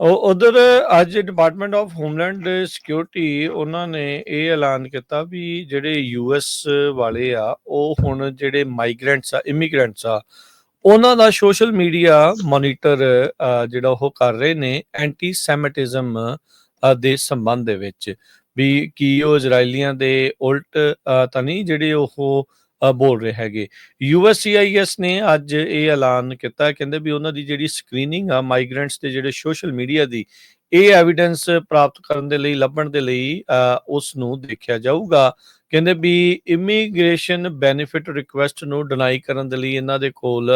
ਉਹ ਉਧਰ ਅੱਜ ਡਿਪਾਰਟਮੈਂਟ ਆਫ ਹੋਮਲੈਂਡ ਸਿਕਿਉਰਿਟੀ ਉਹਨਾਂ ਨੇ ਇਹ ਐਲਾਨ ਕੀਤਾ ਵੀ ਜਿਹੜੇ ਯੂਐਸ ਵਾਲੇ ਆ, ਉਹ ਹੁਣ ਜਿਹੜੇ ਮਾਈਗ੍ਰੈਂਟਸ ਆ ਇਮੀਗ੍ਰੈਂਟਸ ਆ, ਉਹਨਾਂ ਦਾ ਸੋਸ਼ਲ ਮੀਡੀਆ ਮੋਨੀਟਰ ਜਿਹੜਾ ਉਹ ਕਰ ਰਹੇ ਨੇ ਐਂਟੀ ਸੈਮਿਟਿਜ਼ਮ ਦੇ ਸੰਬੰਧ ਦੇ ਵਿੱਚ ਵੀ ਕੀ ਉਹ ਇਜ਼ਰਾਈਲੀਆਂ ਦੇ ਉਲਟ ਤਾਂ ਨਹੀਂ ਜਿਹੜੇ ਉਹ ਬੋਲ ਰਹੇ ਹੈਗੇ। ਯੂਐਸਸੀਆਈਐਸ ਨੇ ਅੱਜ ਇਹ ਐਲਾਨ ਕੀਤਾ, ਕਹਿੰਦੇ ਵੀ ਉਹਨਾਂ ਦੀ ਜਿਹੜੀ ਸਕਰੀਨਿੰਗ ਆ ਮਾਈਗ੍ਰੈਂਟਸ ਤੇ ਜਿਹੜੇ ਸੋਸ਼ਲ ਮੀਡੀਆ ਦੀ, ਇਹ ਐਵੀਡੈਂਸ ਪ੍ਰਾਪਤ ਕਰਨ ਦੇ ਲਈ, ਲੱਭਣ ਦੇ ਲਈ ਉਸ ਨੂੰ ਦੇਖਿਆ ਜਾਊਗਾ। ਕਹਿੰਦੇ ਵੀ ਇਮੀਗ੍ਰੇਸ਼ਨ ਬੈਨੀਫਿਟ ਰਿਕੁਐਸਟ ਨੂੰ ਡਿਨਾਈ ਕਰਨ ਦੇ ਲਈ ਇਹਨਾਂ ਦੇ ਕੋਲ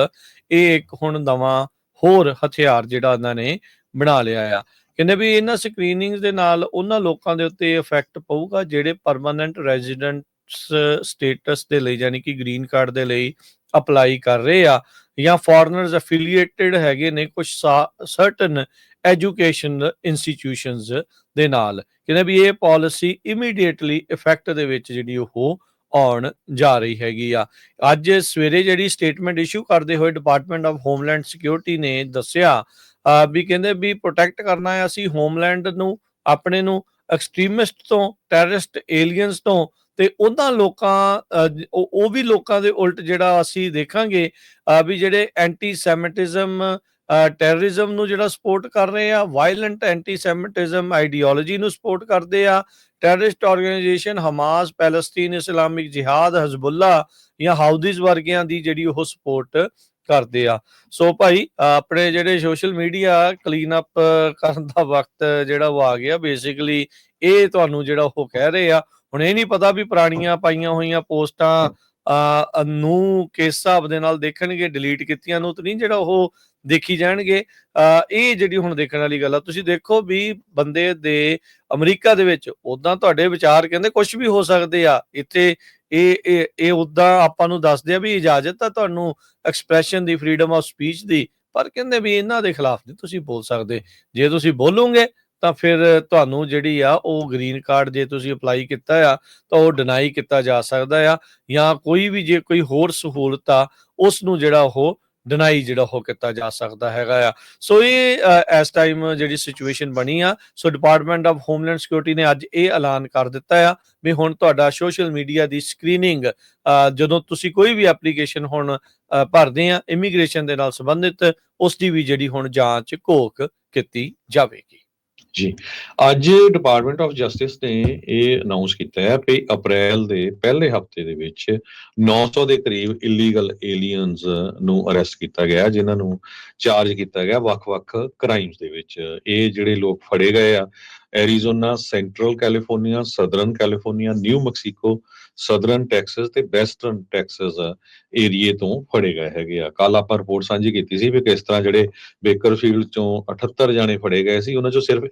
ਇਹ ਇੱਕ ਹੁਣ ਨਵਾਂ ਹੋਰ ਹਥਿਆਰ ਜਿਹੜਾ ਇਹਨਾਂ ਨੇ ਬਣਾ ਲਿਆ ਆ। ਕਹਿੰਦੇ ਵੀ ਇਹਨਾਂ ਸਕਰੀਨਿੰਗਸ ਦੇ ਨਾਲ ਉਹਨਾਂ ਲੋਕਾਂ ਦੇ ਉੱਤੇ ਇਫੈਕਟ ਪਊਗਾ, ਜਿਹੜੇ ਪਰਮਾਨੈਂਟ ਰੈਜੀਡੈਂਟ ਸਟੇਟਸ ਦੇ ਲਈ ਯਾਨੀ ਕਿ ਗ੍ਰੀਨ ਕਾਰਡ ਦੇ ਲਈ ਅਪਲਾਈ ਕਰ ਰਹੇ ਆ, ਜਾਂ ਫੋਰਨਰਸ ਐਫੀਲੀਏਟਡ ਹੈਗੇ ਨੇ ਕੁਝ ਸਰਟਨ ਐਜੂਕੇਸ਼ਨ ਇੰਸਟੀਟਿਊਸ਼ਨਸ ਦੇ ਨਾਲ, ਕਹਿੰਦੇ ਵੀ ਇਹ ਪਾਲਿਸੀ ਇਮੀਡੀਏਟਲੀ ਇਫੈਕਟ ਦੇ ਵਿੱਚ ਜਿਹੜੀ ਉਹ ਆਉਣ ਜਾ ਰਹੀ ਹੈਗੀ ਆ। ਅੱਜ ਸਵੇਰੇ ਜਿਹੜੀ ਸਟੇਟਮੈਂਟ ਇਸ਼ੂ ਕਰਦੇ ਹੋਏ ਡਿਪਾਰਟਮੈਂਟ ਆਫ ਹੋਮਲੈਂਡ ਸਿਕਿਉਰਿਟੀ ਨੇ ਦੱਸਿਆ ਵੀ ਕਹਿੰਦੇ ਵੀ ਪ੍ਰੋਟੈਕਟ ਕਰਨਾ ਹੈ ਅਸੀਂ ਹੋਮਲੈਂਡ ਨੂੰ, ਆਪਣੇ ਨੂੰ ਐਕਸਟ੍ਰੀਮਿਸਟ ਤੋਂ ਟੈਰਰਿਸਟ ਏਲੀਅਨਸ ਤੋਂ ਤੇ ਉਹਨਾਂ ਲੋਕਾਂ ਉਹ ਉਹ ਵੀ ਲੋਕਾਂ ਦੇ ਉਲਟ ਜਿਹੜਾ ਅਸੀਂ ਦੇਖਾਂਗੇ ਵੀ ਜਿਹੜੇ ਐਂਟੀ ਸੈਮਿਟਿਜ਼ਮ ਟੈਰਰਿਜ਼ਮ ਨੂੰ ਜਿਹੜਾ ਸਪੋਰਟ ਕਰ ਰਹੇ ਆ ਵਾਇਲੈਂਟ ਐਂਟੀ ਸੈਮਿਟਿਜ਼ਮ ਆਈਡੀਓਲੋਜੀ ਨੂੰ ਸਪੋਰਟ ਕਰਦੇ ਆ terrorist organisation Hamas Palestine Islamic Jihad Hezbollah ਜਾਂ ਹਾਊਦੀਜ਼ ਵਰਗਿਆਂ ਦੀ ਜਿਹੜੀ ਉਹ ਸਪੋਰਟ ਕਰਦੇ ਆ। ਸੋ ਭਾਈ, ਆਪਣੇ ਜਿਹੜੇ ਸੋਸ਼ਲ ਮੀਡੀਆ ਕਲੀਨ ਅਪ ਕਰਨ ਦਾ ਵਕਤ ਜਿਹੜਾ ਉਹ ਆ ਗਿਆ ਬੇਸਿਕਲੀ ਇਹ ਤੁਹਾਨੂੰ ਜਿਹੜਾ ਉਹ ਕਹਿ ਰਹੇ ਆ ਹੁਣ ਇਹ ਨਹੀਂ ਪਤਾ ਵੀ ਪੁਰਾਣੀਆਂ ਪਾਈਆਂ ਹੋਈਆਂ ਪੋਸਟਾਂ ਅਹ, ਨੂੰ ਕਿਸ ਹਿਸਾਬ ਦੇ ਨਾਲ ਦੇਖਣਗੇ ਡਿਲੀਟ ਕੀਤੀਆਂ ਨੂੰ ਤਾਂ ਨਹੀਂ ਜਿਹੜਾ ਉਹ ਦੇਖੀ ਜਾਣਗੇ। ਅਹ, ਇਹ ਜਿਹੜੀ ਹੁਣ ਦੇਖਣ ਵਾਲੀ ਗੱਲ ਆ ਤੁਸੀਂ ਦੇਖੋ ਵੀ ਬੰਦੇ ਦੇ ਅਮਰੀਕਾ ਦੇ ਵਿੱਚ ਉਦਾਂ ਤੁਹਾਡੇ ਵਿਚਾਰ ਕਹਿੰਦੇ ਕੁਝ ਵੀ ਹੋ ਸਕਦੇ ਆ ਇੱਥੇ ਇਹ ਇਹ ਇਹ ਉਦਾਂ ਆਪਾਂ ਨੂੰ ਦੱਸਦੇ ਆ ਵੀ ਇਜਾਜ਼ਤ ਆ ਤੁਹਾਨੂੰ ਐਕਸਪ੍ਰੈਸ਼ਨ ਦੀ ਫਰੀडम ਆਫ ਸਪੀਚ ਦੀ ਪਰ ਕਹਿੰਦੇ ਵੀ ਇਹਨਾਂ ਦੇ ਖਿਲਾਫ ਨਹੀਂ ਤੁਸੀਂ ਬੋਲ ਸਕਦੇ। ਜੇ ਤੁਸੀਂ ਬੋਲੋਗੇ ਤਾਂ ਫਿਰ ਤੁਹਾਨੂੰ ਜਿਹੜੀ ਆ ਉਹ ਗ੍ਰੀਨ ਕਾਰਡ ਜੇ ਤੁਸੀਂ ਅਪਲਾਈ ਕੀਤਾ ਆ, ਤਾਂ ਉਹ ਡਿਨਾਈ ਕੀਤਾ ਜਾ ਸਕਦਾ ਆ, ਜਾਂ ਕੋਈ ਵੀ ਜੇ ਕੋਈ ਹੋਰ ਸਹੂਲਤ ਆ ਉਸ ਨੂੰ ਜਿਹੜਾ ਉਹ ਡਿਨਾਈ ਜਿਹੜਾ ਉਹ ਕੀਤਾ ਜਾ ਸਕਦਾ ਹੈਗਾ ਆ। ਸੋ ਇਹ ਇਸ ਟਾਈਮ ਜਿਹੜੀ ਸਿਚੁਏਸ਼ਨ ਬਣੀ ਆ so Department of Homeland Security ਨੇ ਅੱਜ ਇਹ ਐਲਾਨ ਕਰ ਦਿੱਤਾ ਆ ਵੀ ਹੁਣ ਤੁਹਾਡਾ ਸੋਸ਼ਲ ਮੀਡੀਆ ਦੀ ਸਕਰੀਨਿੰਗ ਜਦੋਂ ਤੁਸੀਂ ਕੋਈ ਵੀ ਐਪਲੀਕੇਸ਼ਨ ਹੁਣ ਭਰਦੇ ਆ ਇਮੀਗ੍ਰੇਸ਼ਨ ਦੇ ਨਾਲ ਸੰਬੰਧਿਤ ਉਸ ਦੀ ਵੀ ਜਿਹੜੀ ਹੁਣ ਜਾਂਚ ਘੋਖ ਕੀਤੀ ਜਾਵੇਗੀ। ਜੀ। ਅੱਜ ਡਿਪਾਰਟਮੈਂਟ ਆਫ ਜਸਟਿਸ ਨੇ ਇਹ ਅਨਾਉਂਸ ਕੀਤਾ ਹੈ ਕਿ ਅਪ੍ਰੈਲ ਦੇ ਪਹਿਲੇ ਹਫ਼ਤੇ ਦੇ ਵਿੱਚ 900 ਦੇ ਕਰੀਬ ਇਲੀਗਲ ਏਲੀਅਨਸ ਨੂੰ ਅਰੈਸਟ ਕੀਤਾ ਗਿਆ, ਜਿਨ੍ਹਾਂ ਨੂੰ ਚਾਰਜ ਕੀਤਾ ਗਿਆ ਵੱਖ-ਵੱਖ ਕ੍ਰਾਈਮਸ ਦੇ ਵਿੱਚ। ਇਹ ਜਿਹੜੇ ਲੋਕ ਫੜੇ ਗਏ ਆ Arizona central California southern California New Mexico southern Texas ਤੇ ਵੈਸਟਰਨ ਟੈਕਸਸ ਏਰੀਏ ਤੋਂ ਫੜੇ ਗਏ ਹੈਗੇ ਆ। ਕੱਲ ਆਪਾਂ ਰਿਪੋਰਟ ਸਾਂਝੀ ਕੀਤੀ ਸੀ ਵੀ ਕਿਸ ਤਰ੍ਹਾਂ ਜਿਹੜੇ ਬੇਕਰਫੀਲਡ ਚੋਂ 78 ਜਾਣੇ ਫੜੇ ਗਏ ਸੀ, ਉਹਨਾਂ ਚੋਂ ਸਿਰਫ